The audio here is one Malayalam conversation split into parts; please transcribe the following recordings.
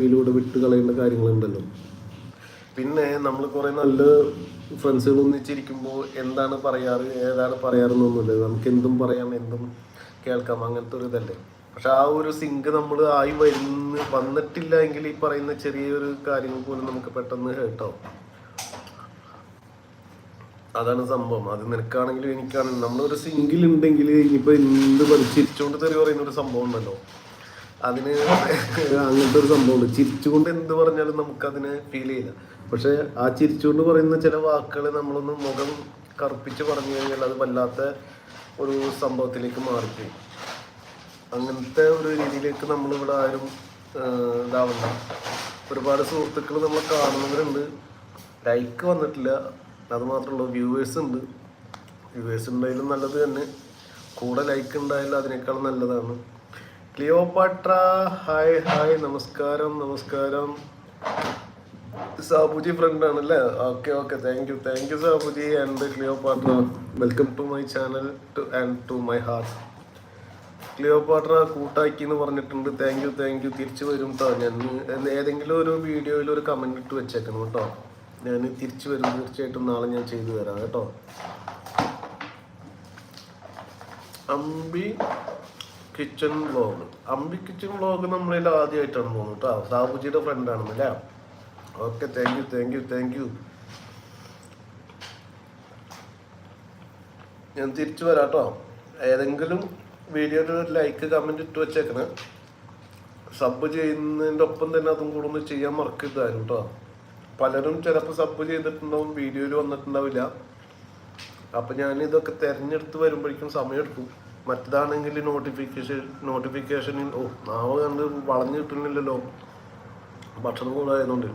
ഇതിലൂടെ വിട്ട് കളയേണ്ട കാര്യങ്ങളുണ്ടല്ലോ. പിന്നെ നമ്മൾ കുറേ നല്ല ഫ്രണ്ട്സുകൾ ഒന്നിച്ചിരിക്കുമ്പോൾ എന്താണ് പറയാറ് ഏതാണ് പറയാറെന്നൊന്നുമില്ല നമുക്ക് എന്തും പറയാം എന്തും കേൾക്കാം അങ്ങനത്തെ ഒരു ഇതല്ലേ. പക്ഷെ ആ ഒരു സിങ്ക് നമ്മൾ ആയി വരുന്ന വന്നിട്ടില്ല എങ്കിൽ ഈ പറയുന്ന ചെറിയൊരു കാര്യങ്ങൾ പോലും നമുക്ക് പെട്ടെന്ന് കേട്ടോ അതാണ് സംഭവം. അത് നിനക്കാണെങ്കിലും എനിക്കാണെങ്കിലും നമ്മളൊരു സിങ്കിൽ ഉണ്ടെങ്കിൽ ഇനിയിപ്പോൾ എന്ത് പഠിച്ചിരിച്ചുകൊണ്ട് തെറി പറയുന്ന ഒരു സംഭവം ഉണ്ടല്ലോ. അതിന് അങ്ങനത്തെ ഒരു സംഭവമുണ്ട്. ചിരിച്ചുകൊണ്ട് എന്ത് പറഞ്ഞാലും നമുക്കതിന് ഫീൽ ചെയ്യില്ല. പക്ഷെ ആ ചിരിച്ചുകൊണ്ട് പറയുന്ന ചില വാക്കുകൾ നമ്മളൊന്ന് മുഖം കറുപ്പിച്ച് പറഞ്ഞു കഴിഞ്ഞാൽ അത് വല്ലാത്ത ഒരു സംഭവത്തിലേക്ക് മാറിപ്പോയി. അങ്ങനത്തെ ഒരു രീതിയിലേക്ക് നമ്മളിവിടെ ആരും ഇതാവണ്ട. ഒരുപാട് സുഹൃത്തുക്കൾ നമ്മൾ കാണുന്നവരുണ്ട്. ലൈക്ക് വന്നിട്ടില്ല. അത് മാത്രമല്ല വ്യൂവേഴ്സ് ഉണ്ട്. വ്യൂവേഴ്സ് ഉണ്ടായാലും നല്ലത് തന്നെ. കൂടെ ലൈക്ക് ഉണ്ടായാലും അതിനേക്കാൾ നല്ലതാണ്. ക്ലിയോപാട്ര ഹായ് ഹായ് നമസ്കാരം നമസ്കാരം. സാബുജി ഫ്രണ്ട് ആണല്ലേ? Okay okay thank you thank you Sabuji and Cleopatra. Welcome to my channel to and to my heart Cleopatra കൂട്ടാക്കി എന്ന് പറഞ്ഞിട്ടുണ്ട്. താങ്ക് യു താങ്ക് യു തിരിച്ചു വരും കേട്ടോ ഞാൻ ഏതെങ്കിലും ഒരു വീഡിയോയിൽ ഒരു കമന്റ് ഇട്ട് വെച്ചേക്കണം കേട്ടോ ഞാൻ തിരിച്ചു വരും. തീർച്ചയായിട്ടും നാളെ ഞാൻ ചെയ്തു തരാം കേട്ടോ. Ambi kitchen vlog Ambi kitchen vlog നമ്മളിൽ ആദ്യമായിട്ടാണ് തോന്നുന്നു കേട്ടോ സാബുജിയുടെ friend ആണെന്നല്ലേ okay thank you thank you thank you ഞാൻ തിരിച്ചു വരാം കേട്ടോ ഏതെങ്കിലും വീഡിയോയിൽ ഒരു ലൈക്ക് കമന്റ് ഇട്ട് വെച്ചേക്കണേ. സബ് ചെയ്യുന്നതിന്റെ ഒപ്പം തന്നെ അതും കൂടെ ഒന്ന് ചെയ്യാൻ മറക്കരുതായിരുന്നു കേട്ടോ പലരും ചിലപ്പോൾ സബ് ചെയ്തിട്ടുണ്ടാവും വീഡിയോയിൽ വന്നിട്ടുണ്ടാവില്ല. അപ്പം ഞാൻ ഇതൊക്കെ തിരഞ്ഞെടുത്ത് വരുമ്പോഴേക്കും സമയമെടുക്കും. മറ്റേതാണെങ്കിൽ നോട്ടിഫിക്കേഷൻ നോട്ടിഫിക്കേഷനിൽ ഓ നാവ് കണ്ട് വളഞ്ഞു കിട്ടുന്നില്ലല്ലോ ഭക്ഷണം കൂടായതുകൊണ്ട്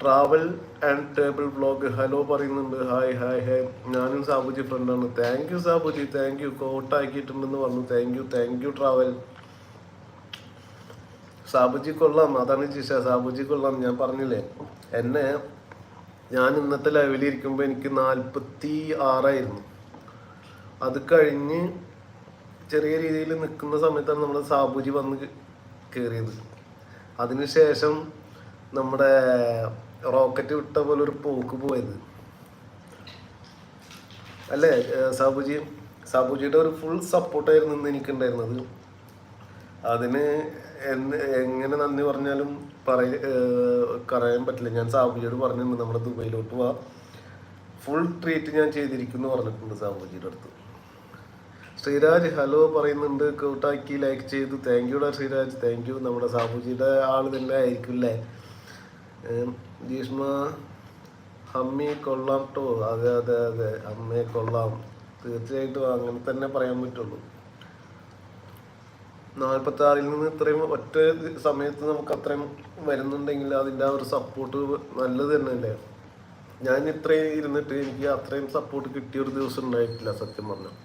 travel and table blog hello പറയുന്നുണ്ട്. ഹായ് ഹായ് ഹായ് ഞാനും സാബുജി ഫ്രണ്ടാണ് thank you Sabuji. Thank you കോട്ടാക്കിയിട്ടുണ്ടെന്ന് പറഞ്ഞു. Thank you thank you travel Sabuji കൊള്ളാം. അതാണ് ജിഷ. സാബുജി കൊള്ളാം. ഞാൻ പറഞ്ഞില്ലേ? എന്നെ ഞാൻ ഇന്നത്തെ ലൈവിലിരിക്കുമ്പോൾ എനിക്ക് നാൽപ്പത്തി ആറായിരുന്നു അത് കഴിഞ്ഞ് ചെറിയ രീതിയിൽ നിൽക്കുന്ന സമയത്താണ് നമ്മുടെ സാബുജി വന്ന് കയറിയത് അതിനുശേഷം നമ്മുടെ റോക്കറ്റ് വിട്ട പോലെ ഒരു പോക്ക് പോയത്. അല്ലേ? സാബുജി സാബുജിയുടെ ഒരു ഫുൾ സപ്പോർട്ടായിരുന്നു ഇന്ന് എനിക്കുണ്ടായിരുന്നത്. അതിന് എങ്ങനെ നന്ദി പറഞ്ഞാലും പറയ പറയാൻ പറ്റില്ല. ഞാൻ സാബുജിയോട് പറഞ്ഞിട്ടുണ്ട് നമ്മുടെ ദുബൈയിലോട്ട് പോവാ ഫുൾ ട്രീറ്റ് ഞാൻ ചെയ്തിരിക്കുന്നു പറഞ്ഞിട്ടുണ്ട് സാബുജിയുടെ അടുത്ത്. ശ്രീരാജ് ഹലോ പറയുന്നുണ്ട്. കൂട്ടാക്കി ലൈക്ക് ചെയ്തു. താങ്ക് യുടാ ശ്രീരാജ്. താങ്ക് യു നമ്മുടെ സാബുജിയുടെ ആൾ തന്നെ ആയിരിക്കും അല്ലേ ഗ്രീഷ്മ അമ്മി കൊള്ളാം ട്ടോ. അതെ അതെ അതെ. അമ്മയെ കൊള്ളാം. തീർച്ചയായിട്ടും അങ്ങനെ തന്നെ പറയാൻ പറ്റുള്ളൂ. നാൽപ്പത്തി ആറിൽ നിന്ന് ഇത്രയും ഒറ്റ സമയത്ത് നമുക്ക് അത്രയും വരുന്നുണ്ടെങ്കിൽ അതിന്റെ ആ ഒരു സപ്പോർട്ട് നല്ലത് തന്നെയല്ലേ ഞാൻ ഇത്രയും ഇരുന്നിട്ട് എനിക്ക് അത്രയും സപ്പോർട്ട് കിട്ടിയ ഒരു ദിവസം ഉണ്ടായിട്ടില്ല സത്യം പറഞ്ഞാൽ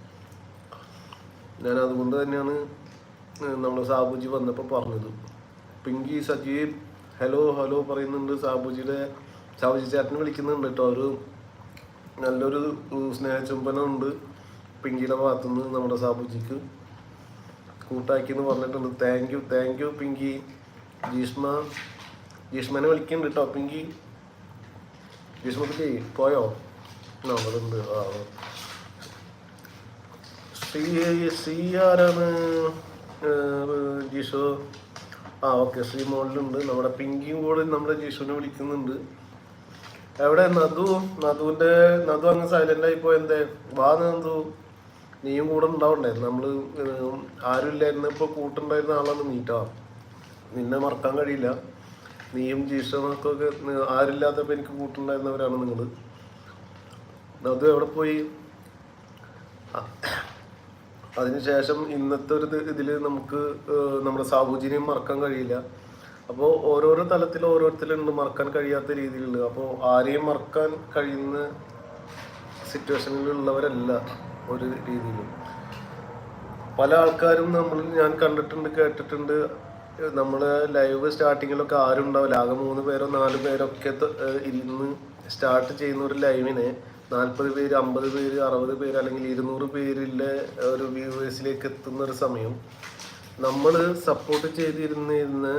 ഞാൻ അതുകൊണ്ട് തന്നെയാണ് നമ്മൾ സാബുജി വന്നപ്പോൾ പറഞ്ഞത്. പിങ്കി സജീവ് ഹലോ ഹലോ പറയുന്നുണ്ട്. സാബുജിയുടെ സാബുജി ചേട്ടനെ വിളിക്കുന്നുണ്ട് കേട്ടോ ഒരു നല്ലൊരു സ്നേഹചുംബനമുണ്ട് പിങ്കിയുടെ ഭാഗത്തുനിന്ന് നമ്മുടെ സാബുജിക്ക്. കൂട്ടാക്കി എന്ന് പറഞ്ഞിട്ടുണ്ട്. Thank you thank you Pinky. Jeeshma ജീഷ്മനെ വിളിക്കുന്നുണ്ട് കേട്ടോ പിങ്കി ജീഷ്മക്ക് പോയോ? ആ ഓക്കെ സി ആരാണ് ഏഹ് ആ ഓക്കെ ശ്രീ മോളിലുണ്ട്. നമ്മുടെ പിങ്കിയും കൂടെ നമ്മുടെ ജിഷുവിനെ വിളിക്കുന്നുണ്ട്. എവിടെ? നദു. നദുവിന്റെ നദു അങ്ങ് സൈലന്റ് ആയി പോയെന്തേ വാ നദു നീയും കൂടെ ഉണ്ടാവണ്ടേ? നമ്മൾ ഏഹ് ആരും ഇല്ലായിരുന്നു ഇപ്പൊ കൂട്ടുണ്ടായിരുന്ന ആളാണ് നീറ്റാ നിന്നെ മറക്കാൻ കഴിയില്ല. നീയും ജീഷണക്കൊക്കെ ആരില്ലാത്തപ്പോ എനിക്ക് കൂട്ടുണ്ടായിരുന്നവരാണ് നിങ്ങൾ നദു എവിടെ പോയി? അതിനുശേഷം ഇന്നത്തെ ഒരു ഇതിൽ നമുക്ക് നമ്മുടെ സാബുജിനെയും മറക്കാൻ കഴിയില്ല. അപ്പോൾ ഓരോരോ തലത്തിൽ ഓരോരുത്തരുണ്ട് മറക്കാൻ കഴിയാത്ത രീതിയിലുള്ള അപ്പോൾ ആരെയും മറക്കാൻ കഴിയുന്ന സിറ്റുവേഷനിലുള്ളവരല്ല ഒരു രീതിയിൽ പല ആൾക്കാരും നമ്മൾ ഞാൻ കണ്ടിട്ടുണ്ട് കേട്ടിട്ടുണ്ട്. നമ്മൾ ലൈവ് സ്റ്റാർട്ടിങ്ങിലൊക്കെ ആരും ഉണ്ടാവില്ല ആകെ മൂന്ന് പേരോ നാല് പേരോ ഒക്കെ ഇരുന്ന് സ്റ്റാർട്ട് ചെയ്യുന്ന ഒരു ലൈവിനെ നാൽപ്പത് പേര് അമ്പത് പേര് അറുപത് പേര് അല്ലെങ്കിൽ ഇരുന്നൂറ് പേരിലെ ഒരു വ്യൂവേഴ്സിലേക്ക് എത്തുന്ന ഒരു സമയം. നമ്മൾ സപ്പോർട്ട് ചെയ്തിരുന്നിരുന്ന്